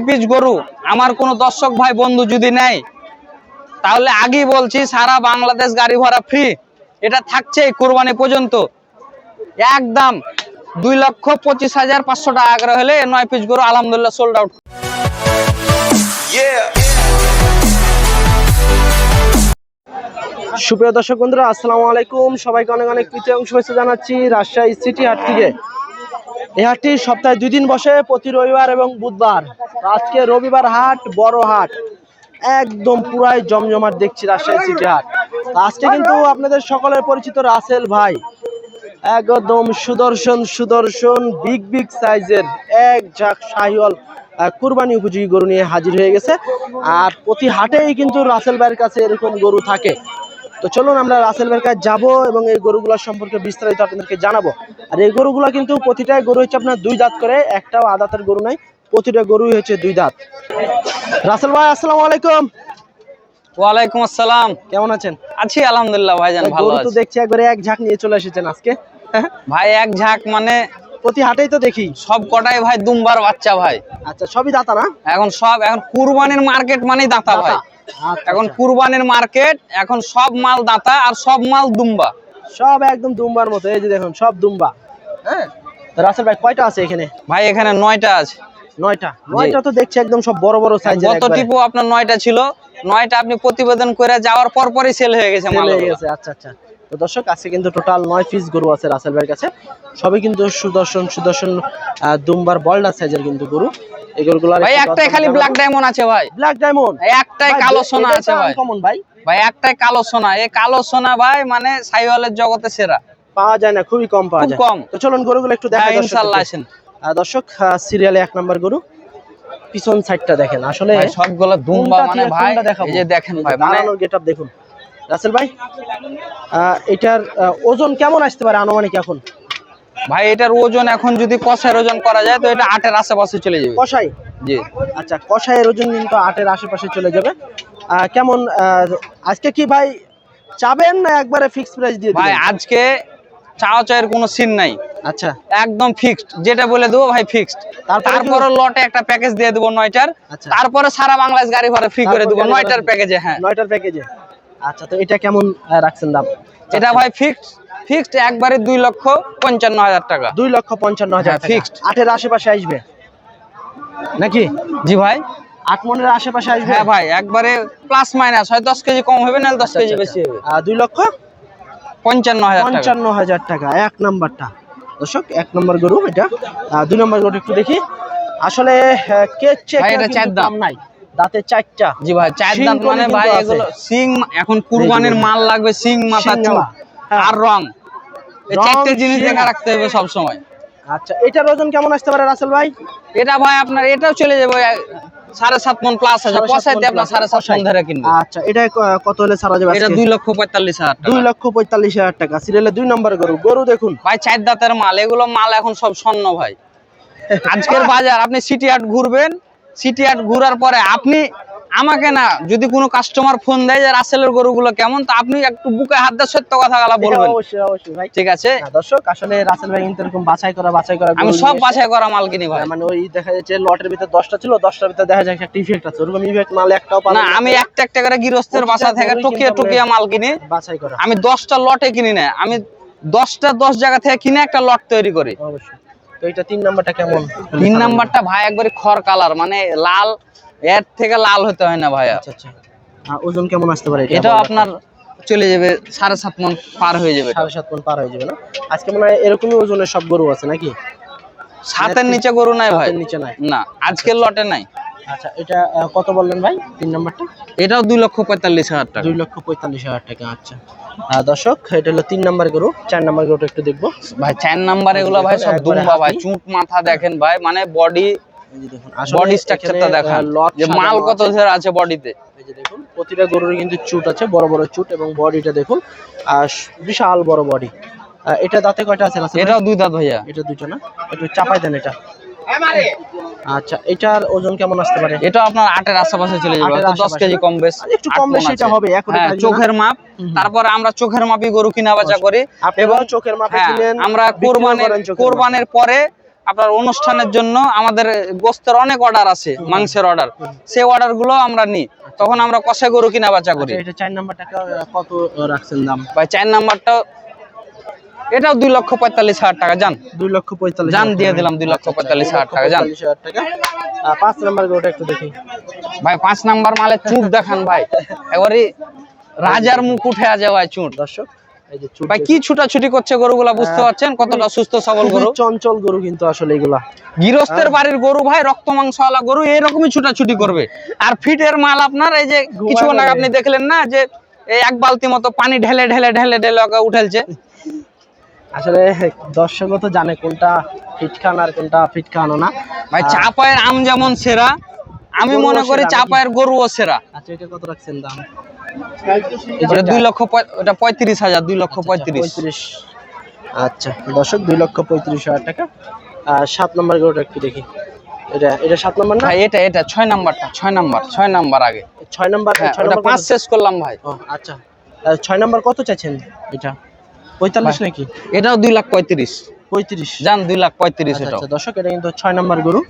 নয় পিস গরু, আমার কোনো দর্শক ভাই, বন্ধু যদি নেয়, তাহলে আগেই বলছি, সারা বাংলাদেশ গাড়ি ভাড়া ফ্রি এটা থাকছে কোরবানি পর্যন্ত। একদম দুই লক্ষ পঁচিশ হাজার পাঁচশো টাকা করে হলে নয় পিস গরু আলহামদুলিল্লাহ সোল্ড আউট সুপ্রিয় দর্শক বন্ধুরা, আসসালামু আলাইকুম। সবাইকে অনেক অনেক এবং শুভেচ্ছা জানাচ্ছি রাজশাহী সিটি হাট থেকে। এই হাটটি সপ্তাহে দুই দিন বসে প্রতি রবিবার এবং বুধবার। আজকে রবিবার হাট, বড় হাট। একদম পুরাই জমজমাট দেখছি রাজশাহী সিটি হাট। আজকে কিন্তু আপনাদের সকলের পরিচিত রাসেল ভাই। একদম সুদর্শন সুদর্শন, বিগ বিগ সাইজের এক ঝাঁক শাহিওয়াল কুরবানি উপযোগী গরু নিয়ে হাজির হয়ে গেছে। আর প্রতি হাটেই কিন্তু রাসেল ভাইয়ের কাছে এরকম গরু থাকে। তো চলুন আমরা রাসেল ভাইয়ের কাছে যাব এবং এই গরুগুলোর সম্পর্কে বিস্তারিত আপনাদেরকে জানাব। আর এই গরুগুলো কিন্তু প্রতিটাই গরু হচ্ছে আপনার দুই দাঁত করে একটাও আদাতের গরু নাই প্রতিটা গরুই হচ্ছে দুই দাঁত। রাসেল ভাই আসসালামু আলাইকুম। ওয়ালাইকুম আসসালাম। কেমন আছেন? আছি আলহামদুলিল্লাহ ভাইজান ভালো গরু তো দেখছি একবারে এক ঝাঁক নিয়ে চলে এসেছেন আজকে। ভাই এক ঝাঁক মানে প্রতি হাটেই তো দেখি। সব কটাই ভাই দুমবার বাচ্চা ভাই। আচ্ছা সবই দাতা না? এখন সব এখন কুরবানির মার্কেট মানেই দাতা। ভাই। আচ্ছা, এখন আচ্ছা। কুরবানির মার্কেট এখন সব মাল দাতা আর সব মাল দুম্বা। সব একদম দুম্বার মতো এই যে দেখুন সব দুম্বা। হ্যাঁ? রাসেল ভাই কয়টা আছে এখানে? ভাই এখানে নয়টা আছে। নয়টা? নয়টা তো দেখছি একদম সব বড় বড় সাইজের গত টিপু আপনার নয়টা ছিল। নয়টা আপনি প্রতিবেদন করে যাওয়ার পর পরই সেল হয়ে গেছে মাল হয়ে গেছে আচ্ছা আচ্ছা। তো দর্শক আজকে কিন্তু টোটাল নয় পিস গরু আছে রাসেল ভাইয়ের কাছে। সবই কিন্তু সুদর্শন সুদর্শন আহ, দুম্বার বল্ডার সাইজের কিন্তু গরু। এই ভাই একটাই খালি ব্ল্যাক ডায়মন্ড আছে ভাই। ব্ল্যাক ডায়মন্ড একটাই কালো সোনা আছে ভাই। কমন ভাই? ভাই একটাই কালো সোনা। এই কালো সোনা ভাই মানে সাইওয়ালের জগতে সেরা। পাওয়া যায় না খুবই কম পাওয়া যায়। কম। তো চলুন গরুগুলো একটু হ্যাঁ দেখাই ইনশাআল্লাহ আসেন। দর্শক সিরিয়ালে এক নম্বর গরু। পিছন সাইডটা দেখেন। আসলে সবগুলো দুম্বা মানে দিয়ে ভাই এই যে দেখেন ভাই মানে গেটআপ দেখুন। রাসেল ভাই আহ, এটার আহ, ওজন কেমন আসতে পারে আনুমানিক এখন? ভাই এটার ওজন এখন যদি কষার ওজন করা যায় তো এটা আটের আশেপাশে চলে যাবে। কষাই? জি। আচ্ছা কষাইয়ের ওজন কিন্তু আটের আশেপাশে চলে যাবে। কেমন আজকে কি ভাই চাবেন না একবারে ফিক্স প্রাইস দিয়ে ভাই আজকে চাওয়া চাওয়ের কোনো সিন নাই। আচ্ছা। একদম ফিক্সড যেটা বলে দেবো ভাই ফিক্সড তারপরে লটে একটা প্যাকেজ দিয়ে দেবো নয়টার। আচ্ছা। তারপরে সারা বাংলাদেশ গাড়ি ভাড়া ফ্রি করে দেবো নয়টার প্যাকেজে হ্যাঁ। নয়টার প্যাকেজে আচ্ছা তো এটা কেমন রাখছেন দাম? এটা ভাই ফিক্সড ফিক্সড একবারে দুই লক্ষ পঞ্চান্ন হাজার টাকা। দুই লক্ষ পঞ্চান্ন হাজার হ্যাঁ, টাকা। fixed। আটের আশেপাশে আসবে? নাকি? জি ভাই। আট মনের আশেপাশে আসবে? হ্যাঁ ভাই একবারে প্লাস মাইনাস হয় দশ কেজি কম হবে না দশ কেজি বেশি হবে। দুই লক্ষ? পঞ্চান্ন হাজার পঞ্চান্ন হাজার টাকা এক নাম্বারটা। দর্শক এক নম্বর গরু এটা। দুই নম্বর গরু একটু দেখি। আসলে কে চেক এটা চার দাঁত। নাই। দাঁতে চারটা। জি ভাই চার দাঁত মানে ভাই এগুলো সিং এখন কুরবানির মাল লাগবে সিং মাথা চুল। হ্যাঁ। আর রং। এই চারটে জিনিস দেখা রাখতে হবে সব সময় আচ্ছা এটার ওজন কেমন আসতে পারে রাসেল ভাই? এটা ভাই আপনার এটাও চলে যাবে সাড়ে সাত মন প্লাস আছে। সাড়ে সাত পয়সা মণ দিয়ে আপনার সাড়ে সাত মন ধরে কিনবে। আচ্ছা এটা কত হলে ছাড়া যাবে এটা দুই লক্ষ পঁয়তাল্লিশ হাজার দুই লক্ষ পঁয়তাল্লিশ হাজার টাকা। সিরিয়ালে দুই নম্বর গরু। গরু দেখুন। ভাই চার দাঁতের মাল। এগুলো মাল এখন সব স্বর্ণ ভাই। আজকের বাজার আপনি সিটি হাট ঘুরবেন। সিটি হাট ঘুরার পরে আপনি আমাকে না যদি কোনো কাস্টমার ফোন দেয় যে রাসেলের গরুগুলো কেমন তো আপনি একটু বুকে হাত দিয়ে সত্য কথা গালা বলবেন। হ্যাঁ, অবশ্যই অবশ্যই ভাই। ঠিক আছে? দর্শক আসলে রাসেল ভাই কিন্তু এরকম বাছাই করা বাছাই করা আমি সব বাছাই করা মাল কিনি ভাই। মানে ওই দেখা যাচ্ছে লটের ভিতরে দশটা ছিল দশটার ভিতরে দেখা যায় একটা ইফেক্ট আছে। ওরকম ইফেক্ট মাল একটাও পাবেন না আমি একটা একটা করে গৃহস্থের বাসা থেকে টুকিয়ে টুকিয়ে মাল কিনি। বাছাই করা। আমি দশটা লটে কিনি না আমি দশটা দশ জায়গা থেকে কিনে একটা লট তৈরি করি। অবশ্যই। তো এটা তিন নাম্বারটা কেমন? তিন নাম্বারটা ভাই একবারে খড় কালার মানে লাল এর থেকে লাল হতে হয় না ভাইয়া। আচ্ছা আচ্ছা। ওজন কেমন আসতে পারে? এটা আপনার চলে যাবে সাড়ে সাত মন পার হয়ে যাবে। সাড়ে সাত মন পার হয়ে যাবে না? আজকে মনে হয় এরকমই ওজনের সব গরু আছে নাকি? সাতের নিচে গরু নাই ভাই। নিচে নাই। না আজকের লটে নাই। আচ্ছা। এটা কত বললেন ভাই? তিন নাম্বারটা? এটাও দুই লক্ষ পঁয়তাল্লিশ হাজার টাকা। দুই লক্ষ পঁয়তাল্লিশ হাজার টাকা আচ্ছা। দর্শক এটা হলো তিন নাম্বার গরু। চার নাম্বার গরুটা একটু দেখব। ভাই চার নাম্বার এগুলো ভাই সব দুম্বা ভাই। চুট মাথা দেখেন ভাই মানে বডি এই যে দেখুন আসলে বডি স্ট্রাকচারটা এখানে, দেখান আহ, লট যে মাল কত আছে। বডিতে এই যে দেখুন প্রতিটা গরুর কিন্তু চুট আছে বড় বড় চুট এবং বডিটা দেখুন আর বিশাল বড় বডি এটা দাঁতে কয়টা আছে এটাও দুই দাঁত ভাইয়া এটা দুটো না একটু চাপাই দেন এটা আচ্ছা এটার ওজন কেমন আসতে পারে এটা আপনার আটের আশেপাশে চলে যাবে দশ কেজি কম বেশ একটু কম বেশি এটা। হবে, হ্যাঁ? চোখের মাপ। তারপরে আমরা চোখের মাপই গরু কিনা বেচা করি আপনারা চোখের মাপে হ্যাঁ, কিনেন আমরা কোরবানির মাপে। কোরবানির পরে আপনার অনুষ্ঠানের জন্য আমাদের গোস্তের অনেক অর্ডার আছে মাংসের অর্ডার সেই অর্ডারগুলো আমরা নিই। তখন আমরা কষা গরু কিনা বেচা করি। আচ্ছা, এটা চার নাম্বারটা কত রাখছেন দাম? ভাই চার নাম্বারটা এটাও দুই লক্ষ পঁয়তাল্লিশ হাজার টাকা যান দুই লক্ষ পঁয়তাল্লিশ জান হাজার দিয়ে দিলাম দুই লক্ষ পঁয়তাল্লিশ হাজার টাকা যান পাঁচ নাম্বার গরুটা একটু দেখি। ভাই পাঁচ নাম্বার মালে চুট দেখান ভাই। এবারে রাজার মুখ উঠে আছে ভাই চুট। দর্শক ভাই কি ছুটাছুটি করছে গরুগুলা বুঝতে পারছেন? কতটা সুস্থ সবল গরু। চঞ্চল গরু কিন্তু আসলে এগুলা। গৃহস্থের বাড়ির গরু ভাই রক্ত মাংসওয়ালা গরু এরকমই ছুটাছুটি করবে। আর ফিটের মাল আপনার এই যে কিছুক্ষণ আগে আপনি দেখলেন না যে এক বালতি মতো পানি ঢেলে ঢেলে ঢেলে ঢেলে ওকে উঠেলছে? আসলে দর্শকও তো জানে কোনটা ফিট খান আর কোনটা ফিট খানো না। ভাই চাপায়ের আম যেমন সেরা আমি মনে করি? চাপায়ের গরুও সেরা। আচ্ছা এটা কত রাখছেন দাম? ওটা দুই লক্ষ ওটা পঁয়ত্রিশ হাজার দুই লক্ষ পঁয়ত্রিশ। আচ্ছা দর্শক দুই লক্ষ পঁয়ত্রিশ হাজার টাকা। আর সাত নম্বর গরুটা একটু দেখি। এটা এটা সাত নম্বর না? এটা এটা ছয় নাম্বারটা ছয় নাম্বার ছয় নাম্বার আগে। ছয় নম্বর হ্যাঁ ছয় নম্বর পাঁচ? শেষ করলাম ভাই। ও আচ্ছা। ছয় নম্বর কত চাইছেন এটা? পঁয়তাল্লিশ নাকি? এটাও দুই লাখ পঁয়ত্রিশ। পঁয়ত্রিশ। যান দুই লাখ পঁয়ত্রিশ আচ্ছা, এটাও। আচ্ছা দর্শক এটা কিন্তু ছয় নম্বর গরু।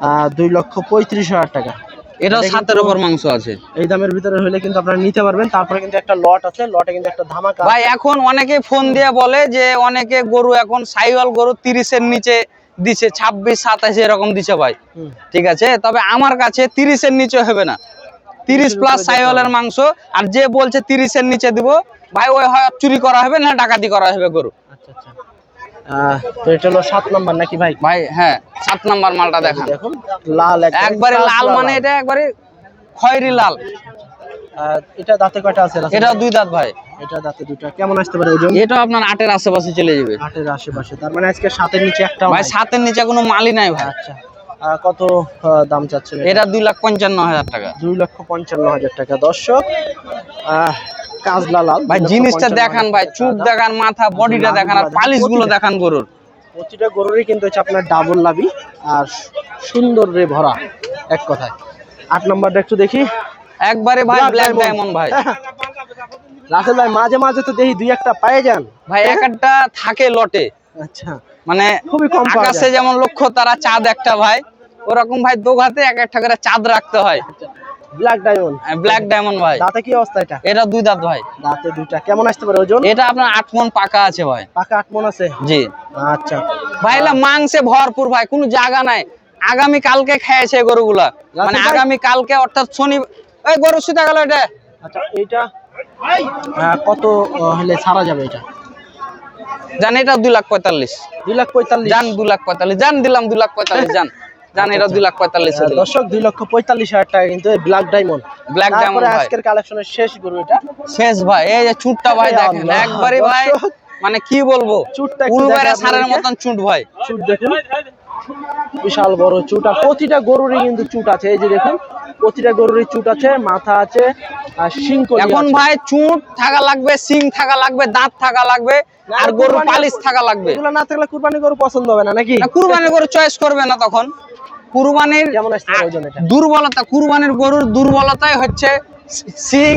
আহ, দুই লক্ষ পঁয়ত্রিশ হাজার টাকা। এটাও এটা সাতের উপর মাংস আছে। এই দামের ভিতরে হলে কিন্তু আপনারা নিতে পারবেন। তারপরে কিন্তু একটা লট আছে লটে কিন্তু একটা ধামাকা ভাই এখন অনেকে ফোন দিয়ে বলে যে অনেকে গরু এখন সাইওয়াল গরু তিরিশের নিচে দিছে ছাব্বিশ সাতাশ এরকম দিছে ভাই। ঠিক আছে? তবে আমার কাছে তিরিশের নিচে হবে না। তিরিশ 30 প্লাস সাইওয়ালের মাংস। আর যে বলছে তিরিশের নিচে দিব ভাই ওই হয় চুরি করা হবে না ডাকাতি করা হবে গরু। আচ্ছা আচ্ছা। তো এটা হলো সাত নাম্বার নাকি ভাই? ভাই হ্যাঁ সাত নাম্বার মালটা দেখান। দেখুন লাল একবারে লাল মানে এটা একবারে খয়েরি লাল। এটা দাঁতে কয়টা আছে এটা দুই দাঁত ভাই। এটা দাঁতে দুটো কেমন আসতে পারে ওজন? এটা আপনার আটের আশেপাশে চলে যাবে। আটের আশেপাশে। তার মানে আজকে সাতের নিচে একটা ভাই সাতের নিচে কোনো মালই নাই ভাই। আচ্ছা। কত দাম চাচ্ছেন এটা দুই লাখ পঞ্চান্ন হাজার টাকা। দুই লক্ষ পঞ্চান্ন হাজার টাকা। দর্শক আহ, কাজলা লাল ভাই জিনিসটা দেখান ভাই চুপ দেখান মাথা বডিটা দেখান আর পালিশগুলো দেখান গরুর। প্রতিটা গরুরই কিন্তু হচ্ছে আপনার ডাবল লাভি আর সুন্দর রে ভরা এক কথায়। আট নম্বরটা একটু দেখি। একবারে ভাই ব্ল্যাক। ডায়মন্ড ভাই। রাসেল ভাই মাঝে মাঝে তো দেখি দুই একটা পায়ে যান। ভাই এক একটা থাকে লটে। আচ্ছা। মানে খুবই কম আকাশে যেমন লক্ষ্য তারা চাঁদ একটা ভাই। ওরকম ভাই দোঘাতে এক একটা করে চাঁদ রাখতে হয়। ব্ল্যাক ডায়মন্ড ব্ল্যাক ডায়মন্ড ভাই। দাঁতে কি অবস্থা এটা? এটা দুই দাঁত ভাই। দাঁতে দুইটা। কেমন আসতে পারে ওজন? এটা আপনার আট মন পাকা আছে ভাই। পাকা আট মন আছে? জি। আচ্ছা। ভাই এলা মাংসে ভরপুর ভাই কোনো জায়গা নাই। আগামী কালকে খেয়েছে গরুগুলা। মানে আগামী কালকে অর্থাৎ শনি এই গরু সুতা গেল এটা। আচ্ছা এইটা? কত হলে ছাড়া যাবে এটা? জান এটা দুই লাখ পঁয়তাল্লিশ। দুই লাখ পঁয়তাল্লিশ। জান দুই লাখ পঁয়তাল্লিশ। জান দিলাম দুই লাখ পঁয়তাল্লিশ জান। জান এটা দুই লাখ পঁয়তাল্লিশ দর্শক দুই লক্ষ পঁয়তাল্লিশ হাজার টাকা কিন্তু ব্ল্যাক ডায়মন্ড ব্ল্যাক ডায়মন্ড আজকের কালেকশনের শেষ গরু এটা। শেষ ভাই এই যে চুটটা ভাই দেখেন একবারে ভাই মানে কি বলব চুটটা সারের মতন চুট ভাই। চুট দেখুন। বিশাল বড় চুট আর প্রতিটা গরুরই কিন্তু চুট আছে। এই যে দেখুন প্রতিটা গরুরই চুট আছে মাথা আছে আর শিংকলি এখন ভাই চুট থাকা লাগবে সিং থাকা লাগবে দাঁত থাকা লাগবে আর গরুর পালিশ থাকা লাগবে। এগুলো না থাকলে কুরবানি গরু পছন্দ হবে না নাকি? কুরবানি গরু চয়েস করবে না তখন। কুরবানির দুর্বলতা কুরবানির গরুর দুর্বলতাই হচ্ছে সিং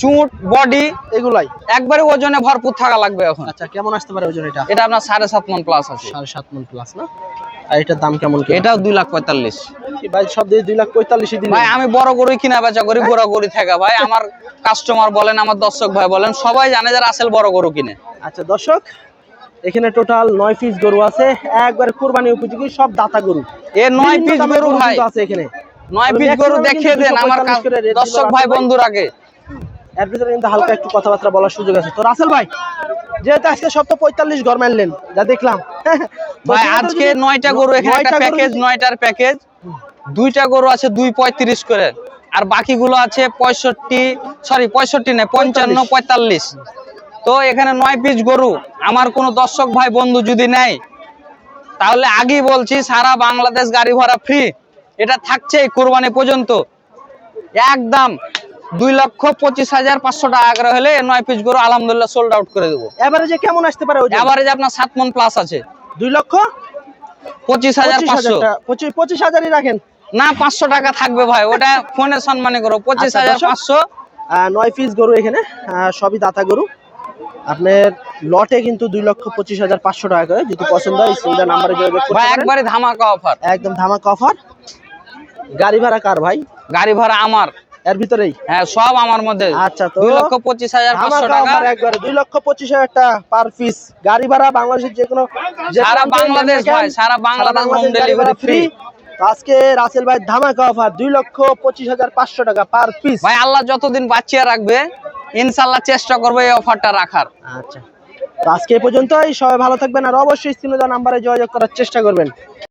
চুট বডি এগুলাই। একবারে ওজনে ভরপুর থাকা লাগবে এখন। আচ্ছা কেমন আসতে পারে ওজন এটা? এটা আপনার সাড়ে সাত মন প্লাস আছে। সাড়ে সাত মন প্লাস না? আর এটার দাম কেমন কি? এটাও দুই লাখ পঁয়তাল্লিশ। ভাই সব দিয়ে দুই লাখ পঁয়তাল্লিশই দিন ভাই আমি বড় গরু কিনা বেচা করি বড় গরু থাকা। ভাই আমার কাস্টমার বলেন আমার দর্শক ভাই বলেন সবাই জানে যে রাসেল বড় গরু কিনে। আচ্ছা দর্শক এখানে টোটাল নয় পিস গরু আছে। একবার কুরবানি উপযোগী সব দাতা গরু। এ নয় পিস গরু ভাই। আছে এখানে। নয় পিস গরু দেখিয়ে দেন আমার 245 করে দর্শক ভাই বন্ধুর আগে। এর ভিতরে কিন্তু হালকা একটু কথাবার্তা বলার সুযোগ আছে। তো রাসেল ভাই যেহেতু আজকে সব তো পঁয়তাল্লিশ ঘর মারলেন যা দেখলাম। ভাই আজকে নয়টা গরু এখানে একটা প্যাকেজ নয়টার প্যাকেজ দুইটা গরু আছে দুই পঁয়ত্রিশ করে। আর বাকিগুলো আছে পঁয়ষট্টি সরি পঁয়ষট্টি নেই পঞ্চান্ন পঁয়তাল্লিশ। তো এখানে নয় পিস গরু। আমার কোনো দর্শক ভাই বন্ধু যদি নেয় তাহলে আগেই বলছি সারা বাংলাদেশ গাড়ি ভাড়া ফ্রি এটা থাকছে কোরবানি পর্যন্ত। একদম দুই লক্ষ পঁচিশ হাজার পাঁচশো টাকা করে হলে নয় পিস গরু আলহামদুলিল্লাহ সোল্ড আউট করে দেবো। এবারে যে কেমন আসতে পারে যে আপনার সাত মন প্লাস আছে। দুই লক্ষ? পঁচিশ হাজার পঁচিশ পাঁচশো। হাজারই রাখেন। না পাঁচশো টাকা থাকবে ভাই ওটা ফোনে সম্মানে করো। পঁচিশ আচ্ছা, হাজার। পাঁচশো। নয় পিস গরু এখানে সবই দাতা গরু। আপনার লটে কিন্তু দুই লক্ষ পঁচিশ হাজার পাঁচশো টাকা করে যদি পছন্দ হয় স্ক্রিনটা নাম্বারে যোগাযোগ ভাই একবারে ধামাকা অফার একদম ধামাকা অফার গাড়ি ভাড়া কার ভাই? গাড়ি ভাড়া আমার। এর ভিতরেই? হ্যাঁ সব আমার মধ্যে। আচ্ছা তো দুই লক্ষ পঁচিশ হাজার পাঁচশো টাকা। একবারে দুই লক্ষ পঁচিশ হাজার টাকা পার পিস গাড়ি ভাড়া বাংলাদেশের যে কোনো সারা বাংলাদেশ ভাই, সারা বাংলাদেশ delivery free। তো আজকে রাসেল ভাই ধামাকা অফার দুই লক্ষ পঁচিশ হাজার পাঁচশো টাকা পার পিস ভাই আল্লাহ যতদিন বাঁচিয়ে রাখবে ইনশাল্লাহ চেষ্টা করব এই অফারটা রাখার। আচ্ছা। আজকে পর্যন্তই। সবাই ভালো থাকবেন আর অবশ্যই স্ক্রিনে নাম্বারে যোগাযোগ করার চেষ্টা করবেন।